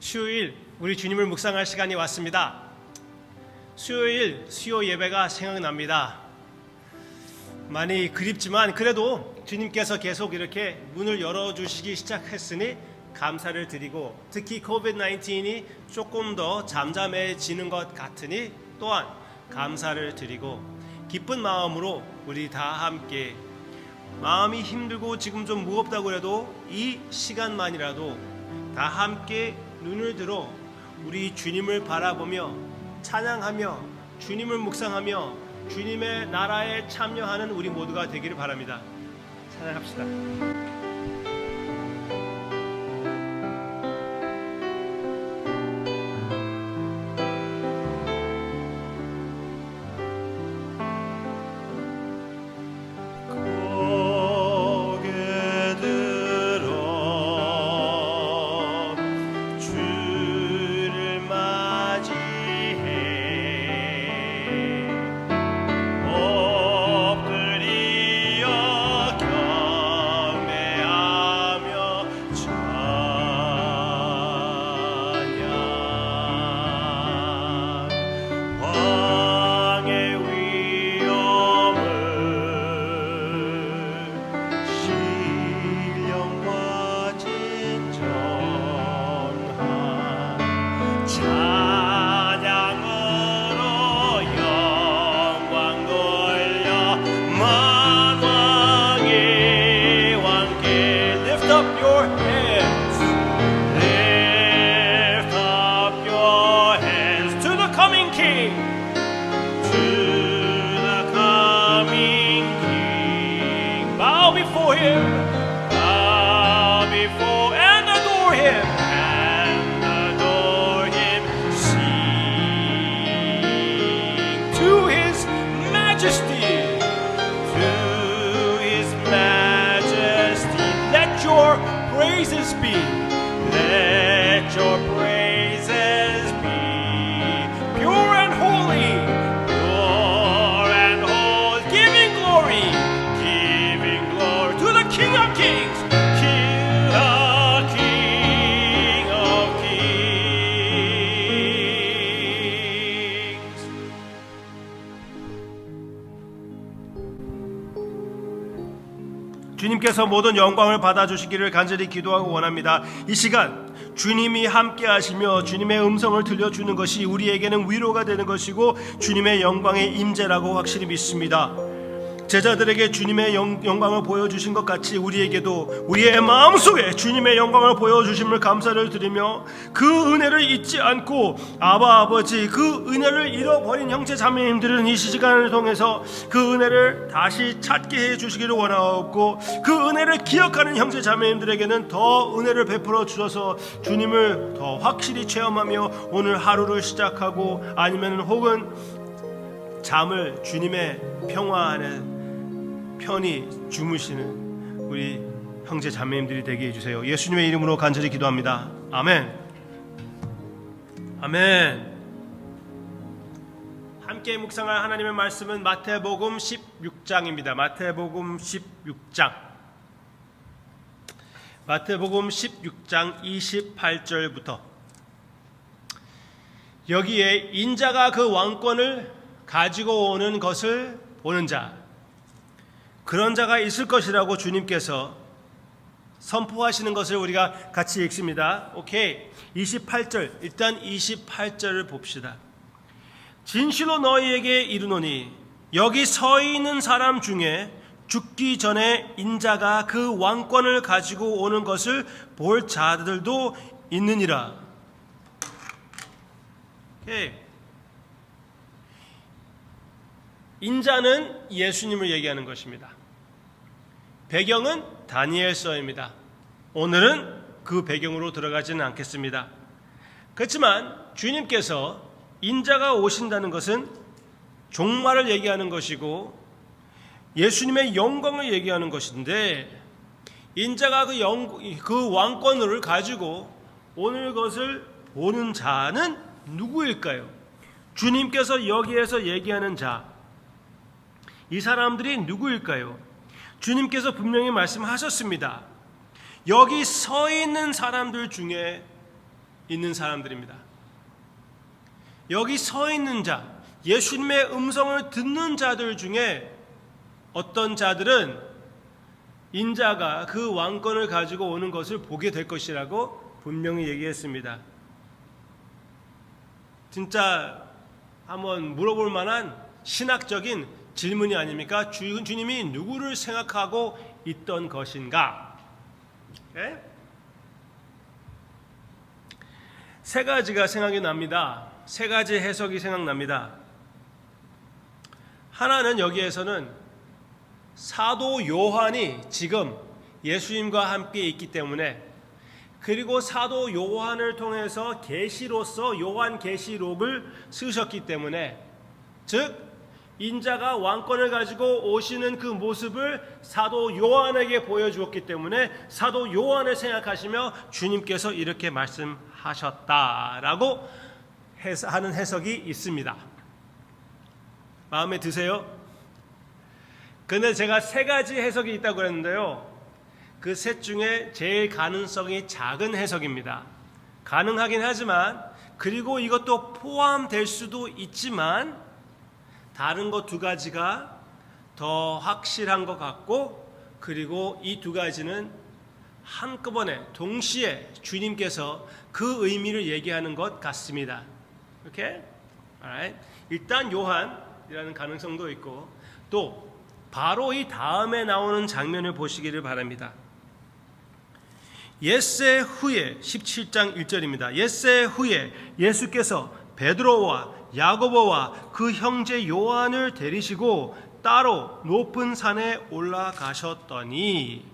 수요일 우리 주님을 묵상할 시간이 왔습니다. 수요일 수요 예배가 생각납니다. 많이 그립지만 그래도 주님께서 계속 이렇게 문을 열어주시기 시작했으니 감사를 드리고 특히 코비드-19이 조금 더 잠잠해지는 것 같으니 또한 감사를 드리고 기쁜 마음으로 우리 다 함께 마음이 힘들고 지금 좀 무겁다고 해도 이 시간만이라도 다 함께 눈을 들어 우리 주님을 바라보며 찬양하며 주님을 묵상하며 주님의 나라에 참여하는 우리 모두가 되기를 바랍니다. 찬양합시다. 주님께서 모든 영광을 받아주시기를 간절히 기도하고 원합니다. 이 시간 주님이 함께 하시며 주님의 음성을 들려주는 것이 우리에게는 위로가 되는 것이고 주님의 영광의 임재라고 확실히 믿습니다. 제자들에게 주님의 영, 영광을 보여주신 것 같이 우리에게도 우리의 마음속에 주님의 영광을 보여주심을 감사를 드리며 그 은혜를 잊지 않고 아바 아버지 그 은혜를 잃어버린 형제 자매님들은 이 시간을 통해서 그 은혜를 다시 찾게 해 주시기를 원하옵고 그 은혜를 기억하는 형제 자매님들에게는 더 은혜를 베풀어 주셔서 주님을 더 확실히 체험하며 오늘 하루를 시작하고 아니면 혹은 잠을 주님의 평화 안에 편히 주무시는 우리 형제 자매님들이 되게 해주세요. 예수님의 이름으로 간절히 기도합니다. 아멘. 아멘. 함께 묵상할 하나님의 말씀은 마태복음 16장입니다. 마태복음 16장. 마태복음 16장 28절부터 여기에 인자가 그 왕권을 가지고 오는 것을 보는 자 그런 자가 있을 것이라고 주님께서 선포하시는 것을 우리가 같이 읽습니다. 오케이. 28절. 일단 28절을 봅시다. 진실로 너희에게 이르노니 여기 서 있는 사람 중에 죽기 전에 인자가 그 왕권을 가지고 오는 것을 볼 자들도 있느니라. 오케이. 인자는 예수님을 얘기하는 것입니다. 배경은 다니엘서입니다. 오늘은 그 배경으로 들어가지는 않겠습니다. 그렇지만 주님께서 인자가 오신다는 것은 종말을 얘기하는 것이고 예수님의 영광을 얘기하는 것인데 인자가 그, 영, 그 왕권을 가지고 오늘 것을 보는 자는 누구일까요? 주님께서 여기에서 얘기하는 자, 이 사람들이 누구일까요? 주님께서 분명히 말씀하셨습니다. 여기 서 있는 사람들 중에 있는 사람들입니다. 여기 서 있는 자, 예수님의 음성을 듣는 자들 중에 어떤 자들은 인자가 그 왕권을 가지고 오는 것을 보게 될 것이라고 분명히 얘기했습니다. 진짜 한번 물어볼 만한 신학적인 질문이 아닙니까? 주, 주님이 누구를 생각하고 있던 것인가? 예? 세 가지가 생각이 납니다. 세 가지 해석이 생각납니다. 하나는 여기에서는 사도 요한이 지금 예수님과 함께 있기 때문에 그리고 사도 요한을 통해서 계시로서 요한 계시록을 쓰셨기 때문에 즉 인자가 왕권을 가지고 오시는 그 모습을 사도 요한에게 보여주었기 때문에 사도 요한을 생각하시며 주님께서 이렇게 말씀하셨다라고 하는 해석이 있습니다. 마음에 드세요? 근데 제가 세 가지 해석이 있다고 그랬는데요. 그 셋 중에 제일 가능성이 작은 해석입니다. 가능하긴 하지만 그리고 이것도 포함될 수도 있지만 다른 것 두 가지가 더 확실한 것 같고 그리고 이 두 가지는 한꺼번에 동시에 주님께서 그 의미를 얘기하는 것 같습니다. 이렇게 alright. 일단 요한이라는 가능성도 있고 또 바로 이 다음에 나오는 장면을 보시기를 바랍니다. 옛세 후에 17장 1절입니다. 옛세 후에 예수께서 베드로와 야고보와 그 형제 요한을 데리시고 따로 높은 산에 올라가셨더니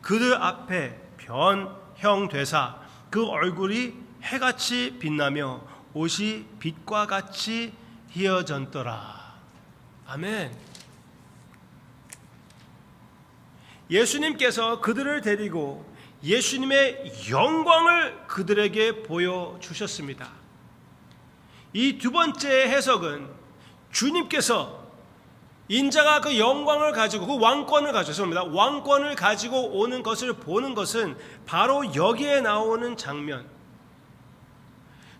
그들 앞에 변형 되사 그 얼굴이 해같이 빛나며 옷이 빛과 같이 희어졌더라. 아멘. 예수님께서 그들을 데리고 예수님의 영광을 그들에게 보여주셨습니다. 이 두 번째 해석은 주님께서 인자가 그 영광을 가지고 그 왕권을 죄송합니다. 왕권을 가지고 오는 것을 보는 것은 바로 여기에 나오는 장면.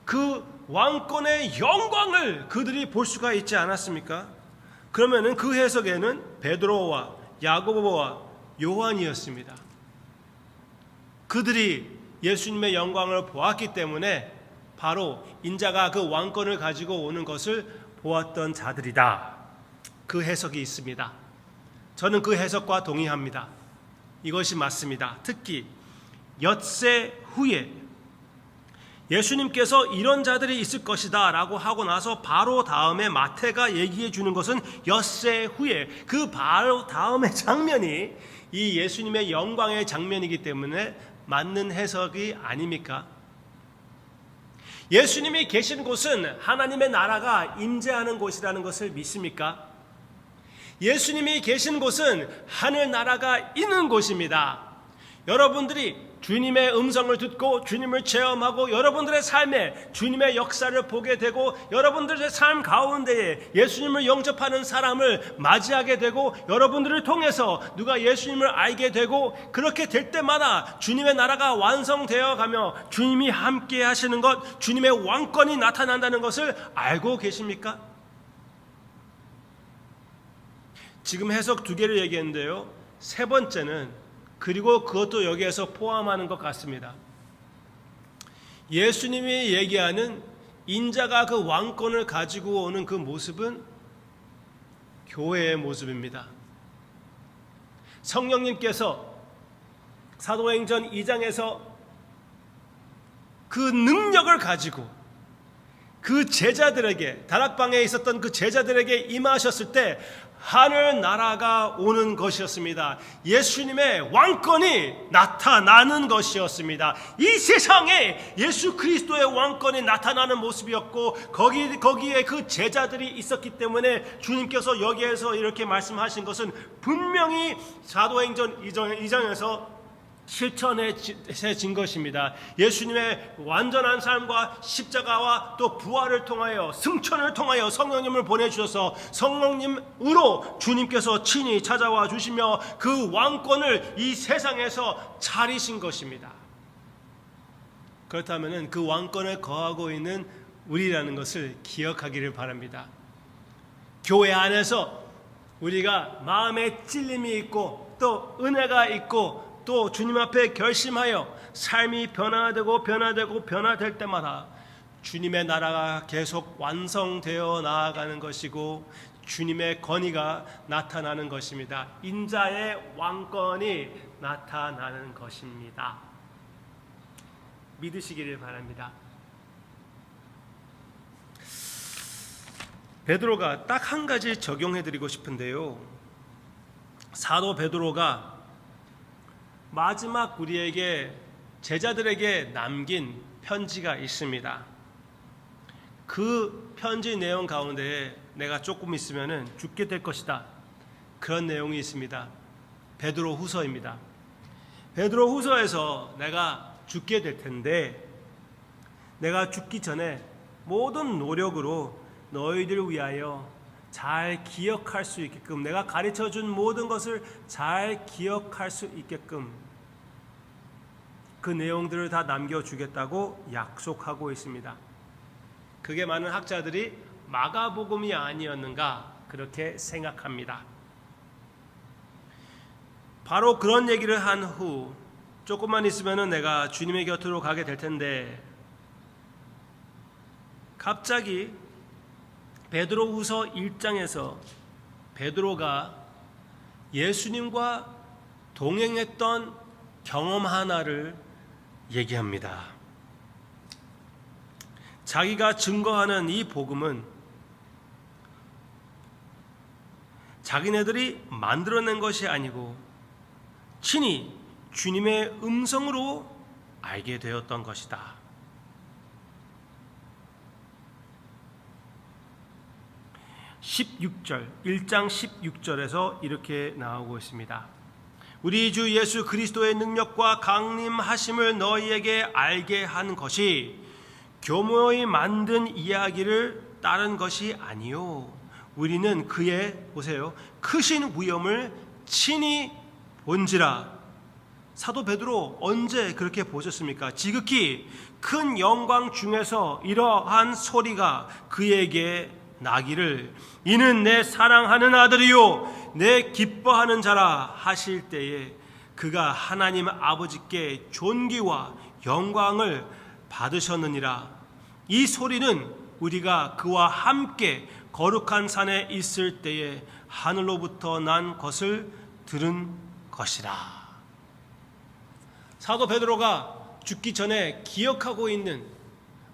그 왕권의 영광을 그들이 볼 수가 있지 않았습니까? 그러면은 그 해석에는 베드로와 야고보와 요한이었습니다. 그들이 예수님의 영광을 보았기 때문에 바로 인자가 그 왕권을 가지고 오는 것을 보았던 자들이다. 그 해석이 있습니다. 저는 그 해석과 동의합니다. 이것이 맞습니다. 특히 엿새 후에 예수님께서 이런 자들이 있을 것이다 라고 하고 나서 바로 다음에 마태가 얘기해 주는 것은 엿새 후에 그 바로 다음의 장면이 이 예수님의 영광의 장면이기 때문에 맞는 해석이 아닙니까? 예수님이 계신 곳은 하나님의 나라가 임재하는 곳이라는 것을 믿습니까? 예수님이 계신 곳은 하늘 나라가 있는 곳입니다. 여러분들이 주님의 음성을 듣고 주님을 체험하고 여러분들의 삶에 주님의 역사를 보게 되고 여러분들의 삶 가운데에 예수님을 영접하는 사람을 맞이하게 되고 여러분들을 통해서 누가 예수님을 알게 되고 그렇게 될 때마다 주님의 나라가 완성되어 가며 주님이 함께 하시는 것, 주님의 왕권이 나타난다는 것을 알고 계십니까? 지금 해석 두 개를 얘기했는데요. 세 번째는 그리고 그것도 여기에서 포함하는 것 같습니다. 예수님이 얘기하는 인자가 그 왕권을 가지고 오는 그 모습은 교회의 모습입니다. 성령님께서 사도행전 2장에서 그 능력을 가지고 그 제자들에게 다락방에 있었던 그 제자들에게 임하셨을 때 하늘 나라가 오는 것이었습니다. 예수님의 왕권이 나타나는 것이었습니다. 이 세상에 예수 그리스도의 왕권이 나타나는 모습이었고 거기 거기에 그 제자들이 있었기 때문에 주님께서 여기에서 이렇게 말씀하신 것은 분명히 사도행전 2장에서 실천해 진 것입니다. 예수님의 완전한 삶과 십자가와 또 부활을 통하여 승천을 통하여 성령님을 보내주셔서 성령님으로 주님께서 친히 찾아와 주시며 그 왕권을 이 세상에서 차리신 것입니다. 그렇다면은 그 왕권을 거하고 있는 우리라는 것을 기억하기를 바랍니다. 교회 안에서 우리가 마음에 찔림이 있고 또 은혜가 있고 또 주님 앞에 결심하여 삶이 변화되고 변화되고 변화될 때마다 주님의 나라가 계속 완성되어 나아가는 것이고 주님의 권위가 나타나는 것입니다. 인자의 왕권이 나타나는 것입니다. 믿으시기를 바랍니다. 베드로가 딱 한 가지 적용해 드리고 싶은데요. 사도 베드로가 마지막 우리에게 제자들에게 남긴 편지가 있습니다. 그 편지 내용 가운데 내가 조금 있으면은 죽게 될 것이다. 그런 내용이 있습니다. 베드로 후서입니다. 베드로 후서에서 내가 죽게 될 텐데 내가 죽기 전에 모든 노력으로 너희들 위하여 잘 기억할 수 있게끔 내가 가르쳐 준 모든 것을 잘 기억할 수 있게끔 그 내용들을 다 남겨 주겠다고 약속하고 있습니다. 그게 많은 학자들이 마가복음이 아니었는가 그렇게 생각합니다. 바로 그런 얘기를 한 후 조금만 있으면은 내가 주님의 곁으로 가게 될 텐데 갑자기 베드로후서 1장에서 베드로가 예수님과 동행했던 경험 하나를 얘기합니다. 자기가 증거하는 이 복음은 자기네들이 만들어낸 것이 아니고 친히 주님의 음성으로 알게 되었던 것이다. 16절, 1장 16절에서 이렇게 나오고 있습니다. 우리 주 예수 그리스도의 능력과 강림하심을 너희에게 알게 한 것이 교모의 만든 이야기를 따른 것이 아니요. 우리는 그의 보세요. 크신 위엄을 친히 본지라. 사도 베드로 언제 그렇게 보셨습니까? 지극히 큰 영광 중에서 이러한 소리가 그에게 나기를 이는 내 사랑하는 아들이요 내 기뻐하는 자라 하실 때에 그가 하나님 아버지께 존귀와 영광을 받으셨느니라. 이 소리는 우리가 그와 함께 거룩한 산에 있을 때에 하늘로부터 난 것을 들은 것이라. 사도 베드로가 죽기 전에 기억하고 있는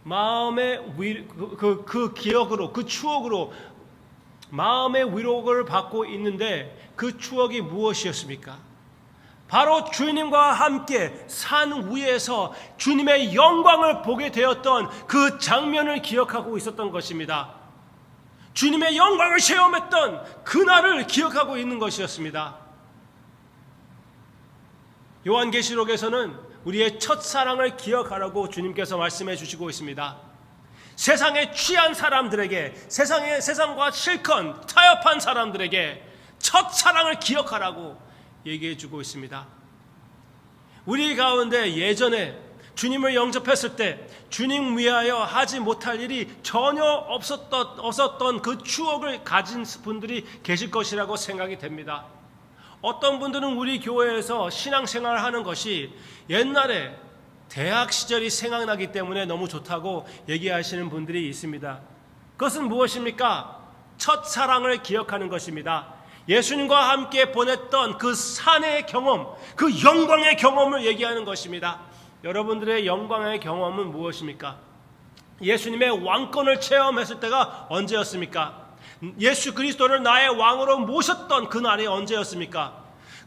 마음의 위, 그, 그, 그 기억으로 그 추억으로 마음의 위로를 받고 있는데 그 추억이 무엇이었습니까? 바로 주님과 함께 산 위에서 주님의 영광을 보게 되었던 그 장면을 기억하고 있었던 것입니다. 주님의 영광을 체험했던 그날을 기억하고 있는 것이었습니다. 요한계시록에서는 우리의 첫사랑을 기억하라고 주님께서 말씀해 주시고 있습니다. 세상에 취한 사람들에게 세상에 세상과 실컷 타협한 사람들에게 첫사랑을 기억하라고 얘기해 주고 있습니다. 우리 가운데 예전에 주님을 영접했을 때 주님 위하여 하지 못할 일이 전혀 없었던, 없었던 그 추억을 가진 분들이 계실 것이라고 생각이 됩니다. 어떤 분들은 우리 교회에서 신앙생활을 하는 것이 옛날에 대학 시절이 생각나기 때문에 너무 좋다고 얘기하시는 분들이 있습니다. 그것은 무엇입니까? 첫 사랑을 기억하는 것입니다. 예수님과 함께 보냈던 그 산의 경험, 그 영광의 경험을 얘기하는 것입니다. 여러분들의 영광의 경험은 무엇입니까? 예수님의 왕권을 체험했을 때가 언제였습니까? 예수 그리스도를 나의 왕으로 모셨던 그날이 언제였습니까?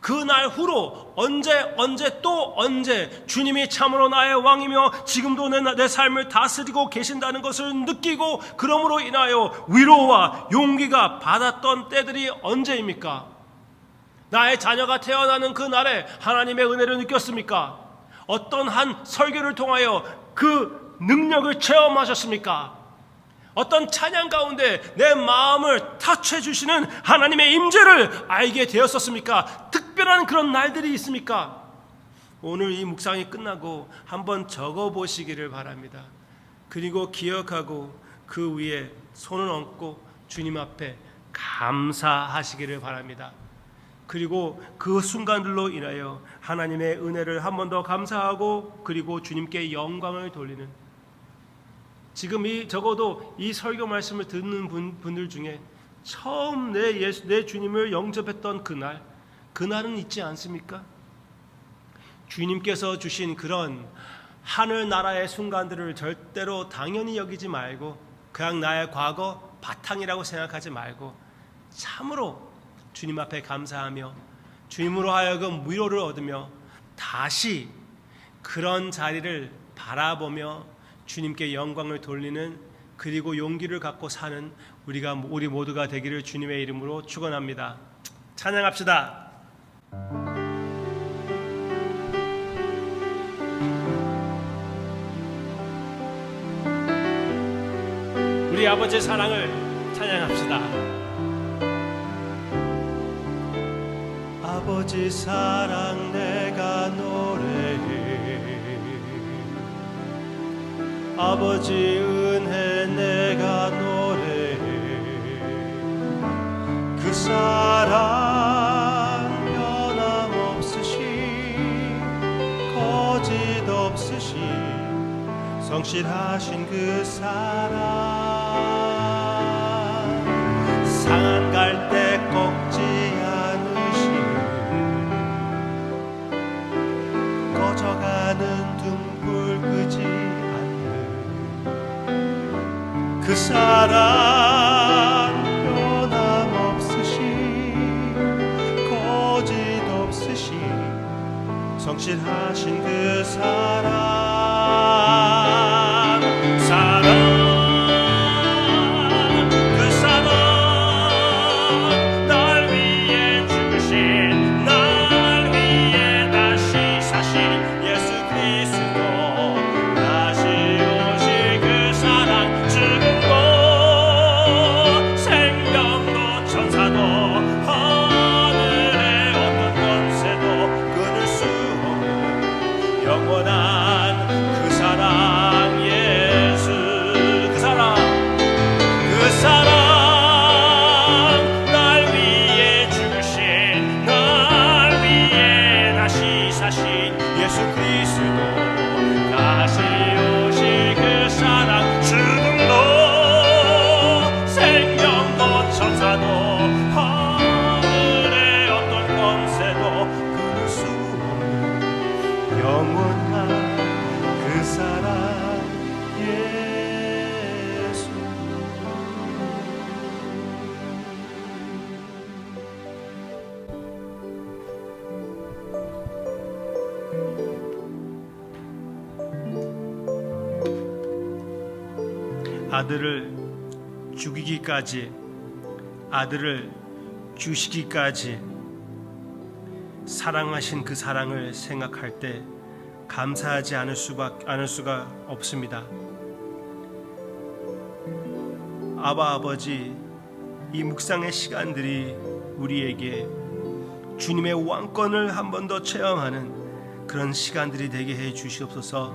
그날 후로 언제 언제 또 언제 주님이 참으로 나의 왕이며 지금도 내, 내 삶을 다스리고 계신다는 것을 느끼고 그러므로 인하여 위로와 용기가 받았던 때들이 언제입니까? 나의 자녀가 태어나는 그 날에 하나님의 은혜를 느꼈습니까? 어떤 한 설교를 통하여 그 능력을 체험하셨습니까? 어떤 찬양 가운데 내 마음을 타취해 주시는 하나님의 임재를 알게 되었었습니까? 특별한 그런 날들이 있습니까? 오늘 이 묵상이 끝나고 한번 적어 보시기를 바랍니다. 그리고 기억하고 그 위에 손을 얹고 주님 앞에 감사하시기를 바랍니다. 그리고 그 순간들로 인하여 하나님의 은혜를 한 번 더 감사하고 그리고 주님께 영광을 돌리는 지금 이 적어도 이 설교 말씀을 듣는 분, 분들 중에 처음 내 예수 내 주님을 영접했던 그날 그날은 있지 않습니까? 주님께서 주신 그런 하늘 나라의 순간들을 절대로 당연히 여기지 말고 그냥 나의 과거 바탕이라고 생각하지 말고 참으로 주님 앞에 감사하며 주님으로 하여금 위로를 얻으며 다시 그런 자리를 바라보며 주님께 영광을 돌리는 그리고 용기를 갖고 사는 우리가 우리 모두가 되기를 주님의 이름으로 축원합니다. 찬양합시다. 우리 아버지의 사랑을 찬양합시다. 아버지 사랑 내가 노 아버지 은혜 내가 노래해. 그 사랑 변함없으시 거짓 없으시 성실하신 그 사랑. 상한 갈대 꺾지 않으신 꺼져가는 끄지 않는 그 사랑 변함없으시 거짓 없으시 성실하신 그 사랑 아들을 죽이기까지 아들을 주시기까지 사랑하신 그 사랑을 생각할 때 감사하지 않을 수밖 않을 수가 없습니다. 아바 아버지 이 묵상의 시간들이 우리에게 주님의 왕권을 한 번 더 체험하는 그런 시간들이 되게 해 주시옵소서.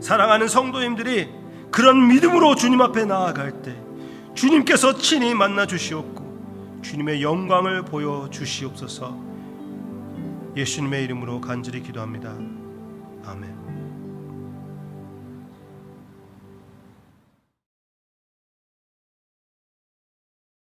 사랑하는 성도님들이 그런 믿음으로 주님 앞에 나아갈 때 주님께서 친히 만나 주시옵고 주님의 영광을 보여 주시옵소서. 예수님의 이름으로 간절히 기도합니다.